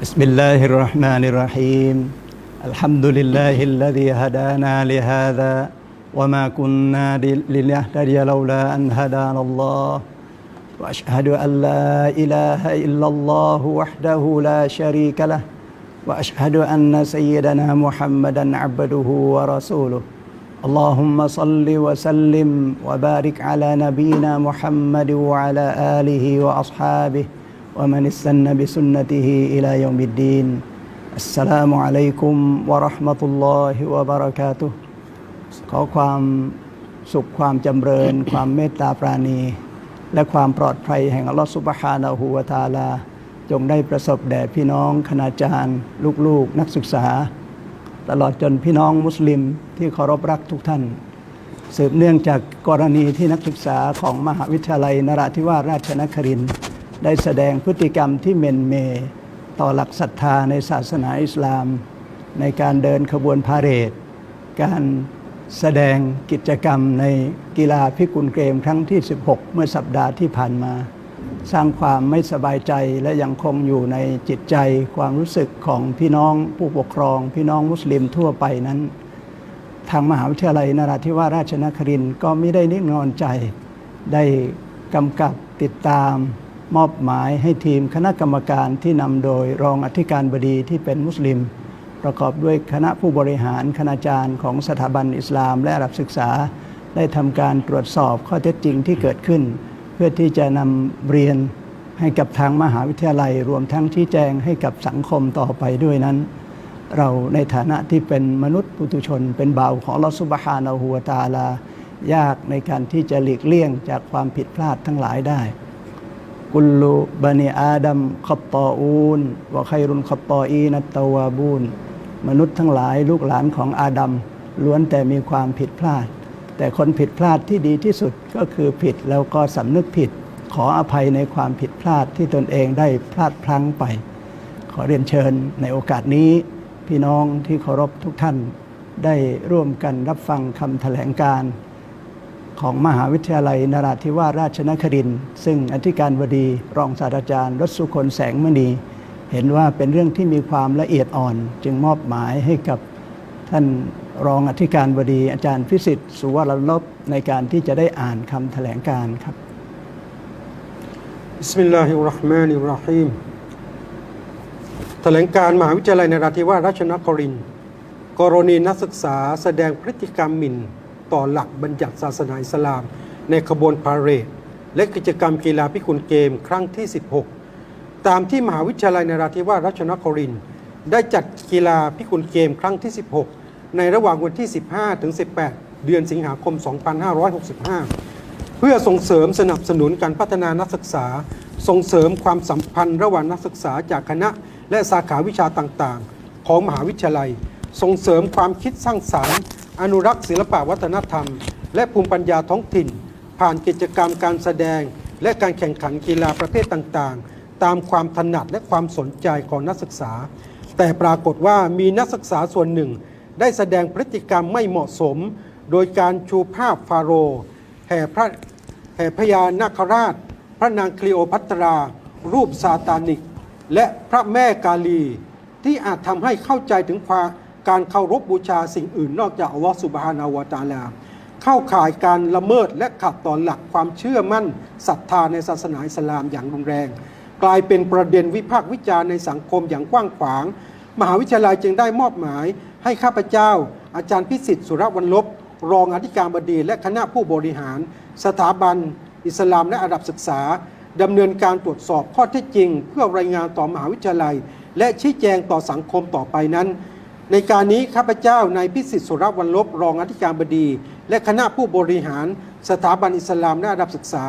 بسم الله الرحمن الرحيم. الحمد لله الذي هدانا لهذا وما كنا لنهتدي لولا أن هدانا الله. وأشهد أن لا إله إلا الله وحده لا شريك له. وأشهد أن سيدنا محمدا عبده ورسوله. اللهم صل وسلم وبارك على نبينا محمد وعلى آله وأصحابه ومن استنى بسنته إلى يوم الدين السلام عليكم ورحمة الله وبركاته ขอความสุขความจำเริญ ความเมตตาปราณี และความปลอดภัยแห่งอัลลอฮฺสุบฮานาหูวาตาลา จงได้ประสบแด่พี่น้องคณาจารย์ ลูกๆ นักศึกษา ตลอดจนพี่น้องมุสลิมที่เคารพรักทุกท่าน สืบเนื่องจากกรณีที่นักศึกษาของมหาวิทยาลัยนราธิวาสราชนครินทร์ ได้แสดงพฤติกรรมที่เมนเม ต่อหลักศรัทธาในศาสนาอิสลาม ในการเดินขบวนพาเหรด การแสดงกิจกรรมในกีฬาพิกุลเกมครั้งที่ 16 เมื่อสัปดาห์ที่ผ่านมา สร้างความไม่สบายใจและยังคงอยู่ในจิตใจความรู้สึกของพี่น้องผู้ปกครอง พี่น้องมุสลิมทั่วไปนั้น ทางมหาวิทยาลัยนราธิวาสราชนครินทร์ก็ไม่ได้นิ่งนอนใจได้กำกับติดตาม มอบหมายให้ทีมคณะกรรมการที่นำโดยรองอธิการบดีที่เป็นมุสลิม ประกอบด้วยคณะผู้บริหารคณาจารย์ของสถาบันอิสลาม และอาหรับศึกษา ได้ทำการตรวจสอบข้อเท็จจริงที่เกิดขึ้น เพื่อที่จะนำเรียนให้กับทางมหาวิทยาลัย รวมทั้งชี้แจงให้กับสังคมต่อไปด้วยนั้น เราในฐานะที่เป็นมนุษย์ปุถุชน เป็นบ่าวของลอสุบฮานาหัวตาลา ยากในการที่จะหลีกเลี่ยงจากความผิดพลาดทั้งหลายได้ กุลลบานีอาดัมขับตออูนวะไครุนขับตออีนัตตวาบูนมนุษย์ทั้งหลายลูกหลานของอาดัมล้วนแต่มีความผิดพลาด แต่คนผิดพลาดที่ดีที่สุดก็คือผิดแล้วก็สำนึกผิด ขออภัยในความผิดพลาดที่ตนเองได้พลาดพลั้งไป ขอเรียนเชิญในโอกาสนี้ พี่น้องที่เคารพทุกท่านได้ร่วมกันรับฟังคำแถลงการ ของมหาวิทยาลัยนราธิวาสราชนครินทร์ซึ่งอธิการบดีรองศาสตราจารย์รสุคนแสงมณี เห็นว่าเป็นเรื่องที่มีความละเอียดอ่อน จึงมอบหมายให้กับท่านรองอธิการบดีอาจารย์พิสิทธิ์สุวรรณลบในการที่จะได้อ่านคำแถลงการ์ครับบิสมิลลาฮิรเราะห์มานิรเราะฮีมแถลงการมหาวิทยาลัยนราธิวาสราชนครินทร์กรณีนักศึกษาแสดงพฤติกรรมหมิ่น ต่อหลักบัญญัติศาสนาอิสลาม ในขบวนพาเหรดและกิจกรรมกีฬาพิกุลเกมครั้งที่ 16 ตามที่มหาวิทยาลัยนราธิวาสราชนครินได้จัดกีฬาพิกุลเกมครั้งที่ 16 ในระหว่างวันที่ 15 ถึง 18 เดือนสิงหาคม 2565 เพื่อส่งเสริมสนับสนุนการพัฒนานักศึกษา ส่งเสริมความสัมพันธ์ระหว่างนักศึกษาจากคณะ และสาขาวิชาต่างๆ ของมหาวิทยาลัย ส่งเสริมความคิดสร้างสารรค์ อนุรักษ์ศิลปวัฒนธรรม และภูมิปัญญาท้องถิ่น ผ่านกิจกรรมการแสดง และการแข่งขันกีฬาประเภทต่างๆ ตามความถนัดและความสนใจของนักศึกษา แต่ปรากฏว่ามีนักศึกษาส่วนหนึ่ง ได้แสดงพฤติกรรมไม่เหมาะสม โดยการชูภาพฟาโรห์แห่พระแห่พญานาคราช พระนางคลีโอพัตรา รูปซาตานิก และพระแม่กาลี ที่อาจทำให้เข้าใจถึงความ การเคารพบูชาสิ่งอื่นนอกจากอัลลอฮฺสุบฮานาวตาลา เข้าข่ายการละเมิดและขัดต่อหลักความเชื่อมั่นศรัทธาในศาสนาอิสลามอย่างรุนแรง กลายเป็นประเด็นวิพากษ์วิจารณ์ในสังคมอย่างกว้างขวาง มหาวิทยาลัยจึงได้มอบหมาย ให้ข้าพเจ้า อาจารย์พิสิทธิ์สุรวรรณลบ รองอธิการบดีและคณะผู้บริหาร สถาบัน อิสลามและอาหรับศึกษาดำเนินการตรวจสอบข้อเท็จจริง เพื่อรายงานต่อมหาวิทยาลัย และชี้แจงต่อสังคมต่อไปนั้น ในการนี้ข้าพเจ้านายพิสิทธิ์สุรวรรณลบรองอธิการบดี และคณะผู้บริหาร สถาบันอิสลามและอาหรับศึกษา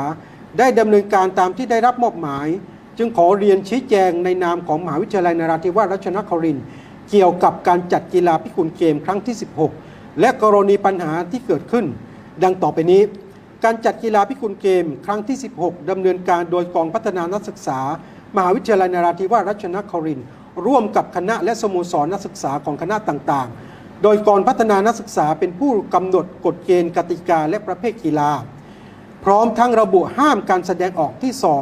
ได้ดำเนินการตามที่ได้รับมอบหมาย จึงขอเรียนชี้แจงในนามของมหาวิทยาลัยนราธิวาสราชนครินทร์เกี่ยวกับการจัดกีฬาพิกุลเกมครั้งที่ 16 และกรณีปัญหาที่เกิดขึ้น ดังต่อไปนี้ การจัดกีฬาพิกุลเกม ครั้งที่ 16ดำเนินการโดยกองพัฒนานักศึกษา มหาวิทยาลัยนราธิวาสราชนครินทร์ ร่วมกับคณะและสโมสรนักศึกษาของคณะต่างๆ โดยกองพัฒนานักศึกษาเป็นผู้กำหนดกฎเกณฑ์กติกาและประเภทกีฬา พร้อมทั้งระบุห้ามการแสดงออกที่ส่อ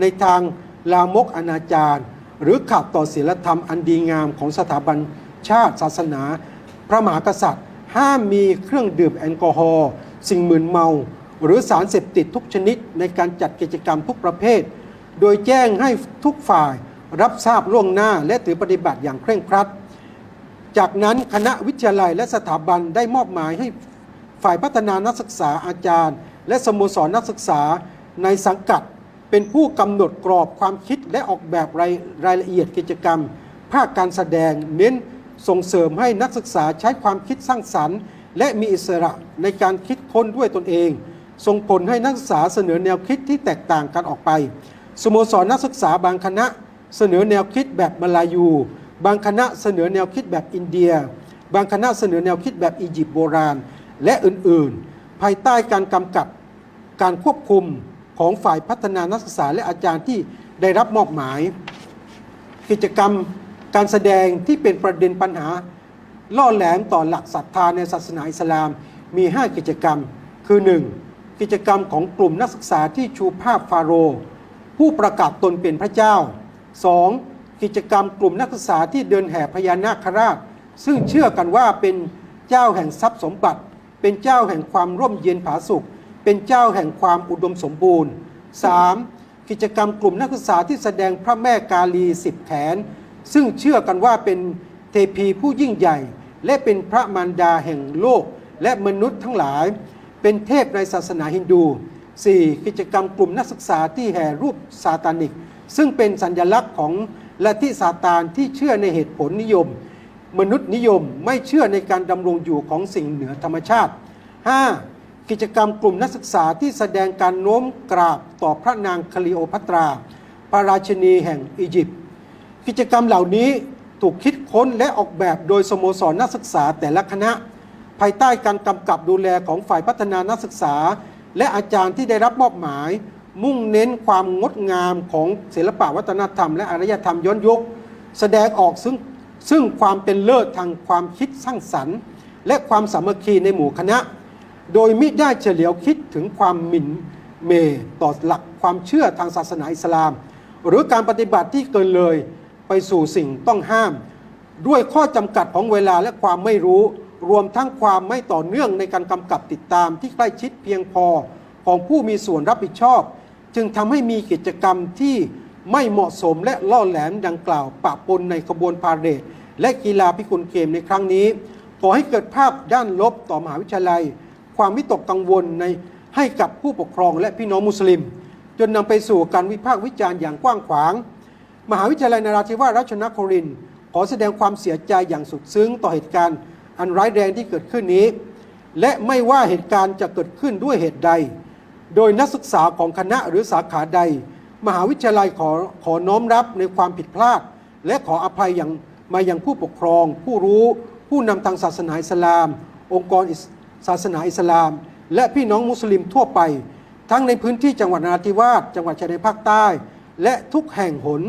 ในทางลามกอนาจารหรือขัดต่อศีลธรรมอันดีงามของสถาบันชาติศาสนา พระมหากษัตริย์ ห้ามมีเครื่องดื่มแอลกอฮอล์สิ่งมึนเมา หรือสารเสพติดทุกชนิดในการจัดกิจกรรมทุกประเภท โดยแจ้งให้ทุกฝ่าย รับทราบล่วงหน้าและถือปฏิบัติอย่างเคร่งครัด จากนั้นคณะวิทยาลัยและสถาบันได้มอบหมายให้ฝ่ายพัฒนานักศึกษาอาจารย์ และสโมสรนักศึกษาในสังกัด เป็นผู้กำหนดกรอบความคิดและออกแบบรายรายละเอียดกิจกรรม ภาคการแสดงเน้นส่งเสริมให้นักศึกษาใช้ความคิดสร้างสรรค์ และมีอิสระในการคิดค้นด้วยตนเอง ส่งผลให้นักศึกษาเสนอแนวคิดที่แตกต่างกันออกไป สโมสรนักศึกษาบางคณะ เสนอแนวคิดแบบมาลายู บางคณะเสนอแนวคิดแบบอินเดีย บางคณะเสนอแนวคิดแบบอียิปต์โบราณ และอื่นๆ ภายใต้การกำกับการควบคุมของฝ่ายพัฒนานักศึกษาและอาจารย์ที่ได้รับมอบหมาย กิจกรรมการแสดงที่เป็นประเด็นปัญหา ล่อแหลมต่อหลักศรัทธาในศาสนาอิสลามมี 5 กิจกรรม คือ 1. กิจกรรมของกลุ่มนักศึกษาที่ชูภาพฟาโรห์ผู้ประกาศตนเป็นพระเจ้า 2. กิจกรรมกลุ่มนักศึกษาที่เดินแห่พญานาคราช ซึ่งเชื่อกันว่าเป็นเจ้าแห่งทรัพย์สมบัติ เป็นเจ้าแห่งความร่มเย็นผาสุข เป็นเจ้าแห่งความอุดมสมบูรณ์ 3. กิจกรรมกลุ่มนักศึกษาที่แสดงพระแม่กาลีสิบแขน ซึ่งเชื่อกันว่าเป็นเทพีผู้ยิ่งใหญ่ และเป็นพระมารดาแห่งโลก และมนุษย์ทั้งหลาย เป็นเทพในศาสนาฮินดู 4. กิจกรรมกลุ่มนักศึกษาที่แห่รูปซาตานิก ซึ่งเป็นสัญลักษณ์ของลัทธิซาตานที่เชื่อในเหตุผลนิยม มนุษย์นิยมไม่เชื่อในการดำรงอยู่ของสิ่งเหนือธรรมชาติ 5. กิจกรรมกลุ่มนักศึกษาที่แสดงการโน้มกราบต่อพระนางคลีโอพัตรา พระราชินีแห่งอียิปต์กิจกรรมเหล่านี้ถูกคิดค้นและออกแบบโดยสโมสรนักศึกษาแต่ละคณะ ภายใต้การกำกับดูแลของฝ่ายพัฒนานักศึกษา และอาจารย์ที่ได้รับมอบหมาย มุ่งเน้นความงดงามของศิลปวัฒนธรรม และอารยธรรมย้อนยุคแสดงออกซึ่งซึ่งความเป็นเลิศทางความคิดสร้างสรรค์ และความสามัคคีในหมู่คณะ โดยมิได้เฉลียวคิดถึงความหมิ่นเมต่อหลักความเชื่อทางศาสนาอิสลาม หรือการปฏิบัติที่เกินเลยไปสู่สิ่งต้องห้าม ด้วยข้อจำกัดของเวลาและความไม่รู้ รวมทั้งความไม่ต่อเนื่องในการกำกับติดตามที่ใกล้ชิดเพียงพอของผู้มีส่วนรับผิดชอบ จึงทำให้มีกิจกรรมที่ไม่เหมาะสมและล่อแหลมดังกล่าวปะปนในขบวนพาเหรดและกีฬาพิกุลเกมในครั้งนี้ก่อให้เกิดภาพด้านลบต่อมหาวิทยาลัย ความวิตกกังวลในให้กับผู้ปกครองและพี่น้องมุสลิม จนนำไปสู่การวิพากษ์วิจารณ์อย่างกว้างขวาง มหาวิทยาลัยนราธิวาสราชนครินทร์ขอแสดงความเสียใจอย่างสุดซึ้งต่อเหตุการณ์อันร้ายแรงที่เกิดขึ้นนี้ และไม่ว่าเหตุการณ์จะเกิดขึ้นด้วยเหตุใด โดยนักศึกษาของคณะหรือสาขาใด มหาวิทยาลัยขอขอน้อมรับในความผิดพลาด และขออภัยอย่างมายังผู้ปกครอง ผู้รู้ผู้นำทางศาสนาอิสลาม องค์กรศาสนาอิสลาม และพี่น้องมุสลิมทั่วไป ทั้งในพื้นที่จังหวัดนราธิวาสจังหวัดชายแดนภาคใต้ และทุกแห่งหน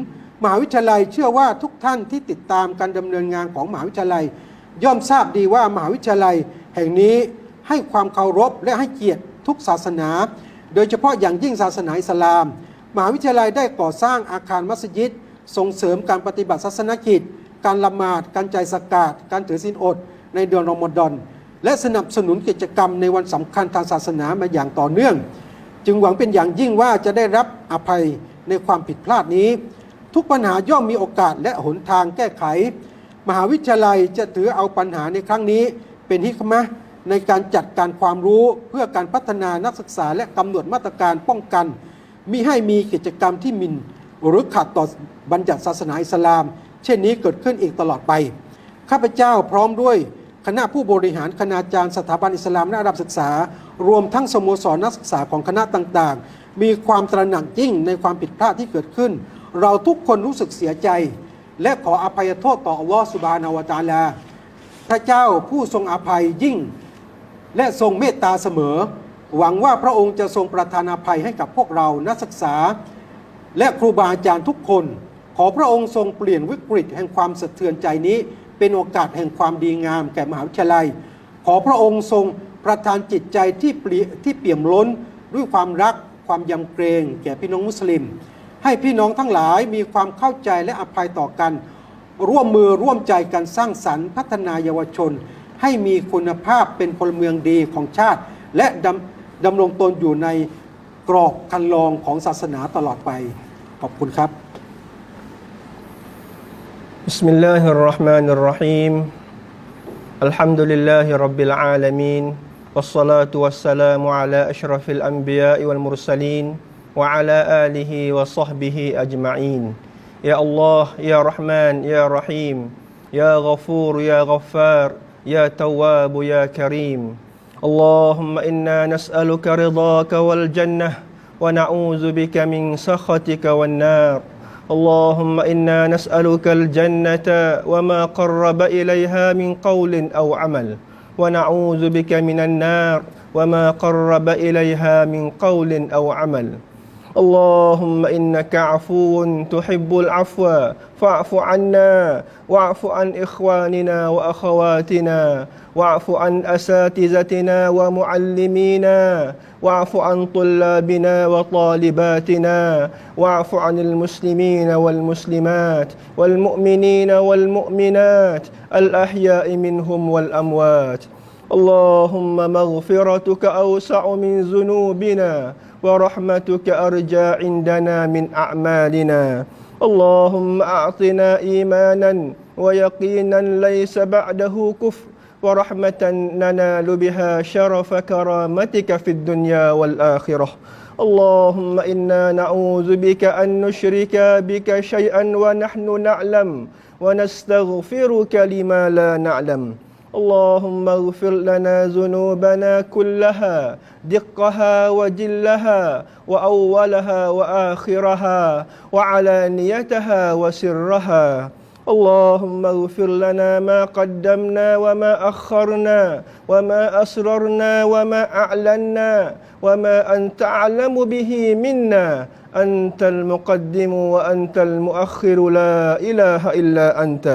มหาวิทยาลัยเชื่อว่าทุกท่านที่ติดตามการดำเนินงานของมหาวิทยาลัย ย่อมทราบดีว่ามหาวิทยาลัย แห่งนี้ให้ความเคารพและให้เกียรติ ทุกศาสนา โดยเฉพาะอย่างยิ่งศาสนาอิสลาม มหาวิทยาลัยได้ก่อสร้างอาคารมัสยิด ส่งเสริมการปฏิบัติศาสนกิจ การละหมาด การใจสกาดการถือศีลอด ในเดือนรอมฎอนและสนับสนุนกิจกรรมในวันสำคัญทางศาสนามาอย่างต่อเนื่อง จึงหวังเป็นอย่างยิ่งว่าจะได้รับอภัยในความผิดพลาดนี้ ทุกปัญหาย่อมมีโอกาสและหนทางแก้ไข มหาวิทยาลัยจะถือเอาปัญหาในครั้งนี้เป็นฮิกมะ ในการจัดการความรู้เพื่อการพัฒนานักศึกษาและกำหนดมาตรการป้องกันมิให้มีกิจกรรมที่มินหรือขัดต่อบัญญัติศาสนาอิสลาม เช่นนี้เกิดขึ้นอีกตลอดไป ข้าพเจ้าพร้อมด้วยคณะผู้บริหารคณาจารย์สถาบันอิสลามและระดับศึกษา รวมทั้งสโมสรนักศึกษาของคณะต่างๆ มีความตระหนักยิ่งในความผิดพลาดที่เกิดขึ้น เราทุกคนรู้สึกเสียใจ และขออภัยโทษต่ออัลลอฮฺสุบานาวตาลา พระเจ้าผู้ทรงอภัยยิ่ง และทรงเมตตาเสมอ หวังว่าพระองค์จะทรงประทานอภัยให้กับพวกเรานักศึกษา และครูบาอาจารย์ทุกคน ขอพระองค์ทรงเปลี่ยนวิกฤตแห่งความสะเทือนใจนี้ เป็นโอกาสแห่งความดีงามแก่มหาวิทยาลัย ขอพระองค์ทรงประทานจิตใจที่เปลี่ยที่เปี่ยมล้นด้วยความรักความยำเกรงแก่พี่น้องมุสลิม ให้พี่น้องทั้งหลายมีความเข้าใจและอภัยต่อกัน ร่วมมือร่วมใจกันสร้างสรรค์พัฒนาเยาวชน ให้มีคุณภาพเป็นพลเมืองดีของชาติ และดำดำรงตนอยู่ในกรอบคันลองของศาสนาตลอดไป ขอบคุณครับ بسم الله الرحمن الرحيم الحمد لله رب العالمين والصلاة والسلام على أشرف الأنبياء والمرسلين وعلى آله وصحبه أجمعين يا الله يا رحمن يا رحيم يا غفور يا غفار يا تواب يا كريم اللهم إنا نسألك رضاك والجنة ونعوذ بك من سخطك والنار اللهم انا نسالك الجنه وما قرب اليها من قول او عمل ونعوذ بك من النار وما قرب اليها من قول او عمل اللهم إنك عفو تحب العفو فاعف عنا واعف عن إخواننا وأخواتنا واعف عن أساتذتنا ومعلمينا واعف عن طلابنا وطالباتنا واعف عن المسلمين والمسلمات والمؤمنين والمؤمنات الأحياء منهم والأموات. اللهم مغفرتك اوسع من ذنوبنا ورحمتك ارجى عندنا من اعمالنا اللهم اعطنا ايمانا ويقينا ليس بعده كفر ورحمه ننال بها شرف كرامتك في الدنيا والاخره اللهم انا نعوذ بك ان نشرك بك شيئا ونحن نعلم ونستغفرك لما لا نعلم اللهم اغفر لنا ذنوبنا كلها دقها وجلها واولها واخرها وعلانيتها وسرها اللهم اغفر لنا ما قدمنا وما اخرنا وما اسررنا وما اعلنا وما انت اعلم به منا انت المقدم وانت المؤخر لا اله الا انت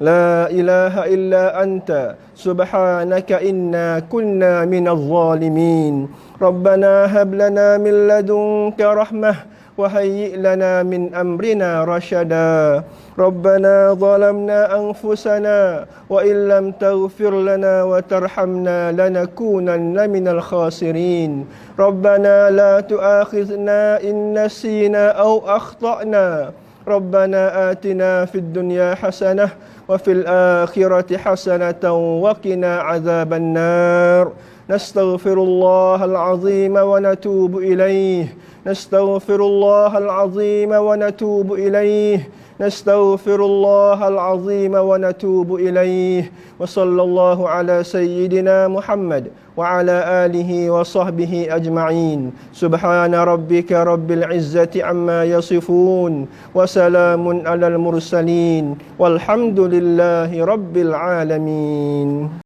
لا اله الا انت سبحانك انا كنا من الظالمين ربنا هب لنا من لدنك رحمه وهيئ لنا من امرنا رشدا ربنا ظلمنا انفسنا وان لم تغفر لنا وترحمنا لنكونن من الخاسرين ربنا لا تؤاخذنا ان نسينا او اخطانا ربنا آتنا في الدنيا حسنة وفي الآخرة حسنة وقنا عذاب النار. نستغفر الله العظيم ونتوب إليه. نستغفر الله العظيم ونتوب إليه. نستغفر الله العظيم ونتوب إليه وصلى الله على سيدنا محمد وعلى آله وصحبه أجمعين سبحان ربك رب العزة عما يصفون وسلام على المرسلين والحمد لله رب العالمين